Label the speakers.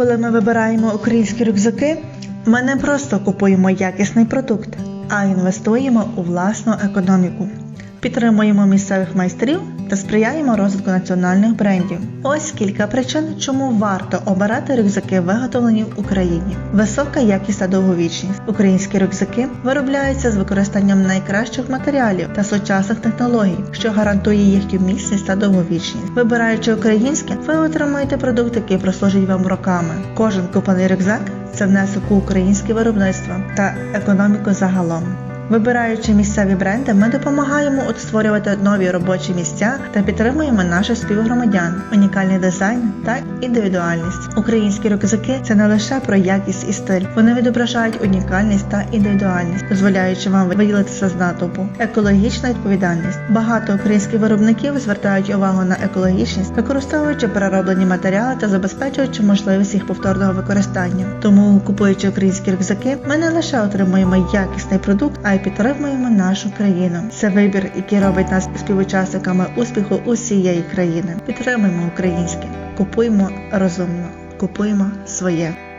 Speaker 1: Коли ми вибираємо українські рюкзаки, ми не просто купуємо якісний продукт, а інвестуємо у власну економіку. Підтримуємо місцевих майстрів та сприяємо розвитку національних брендів. Ось кілька причин, чому варто обирати рюкзаки, виготовлені в Україні. Висока якість та довговічність. Українські рюкзаки виробляються з використанням найкращих матеріалів та сучасних технологій, що гарантує їхню міцність та довговічність. Вибираючи українське, ви отримаєте продукт, який прослужить вам роками. Кожен купаний рюкзак це внесок у українське виробництво та економіку загалом. Вибираючи місцеві бренди, ми допомагаємо от створювати нові робочі місця та підтримуємо наших співгромадян, унікальний дизайн та індивідуальність. Українські рюкзаки це не лише про якість і стиль, вони відображають унікальність та індивідуальність, дозволяючи вам виділитися з натовпу. Екологічна відповідальність. Багато українських виробників звертають увагу на екологічність, використовуючи перероблені матеріали та забезпечуючи можливість їх повторного використання. Тому, купуючи українські рюкзаки, ми не лише отримуємо якісний продукт, а й підтримуємо нашу країну. Це вибір, який робить нас співучасниками успіху усієї країни. Підтримуємо українське, купуємо розумно, купуємо своє.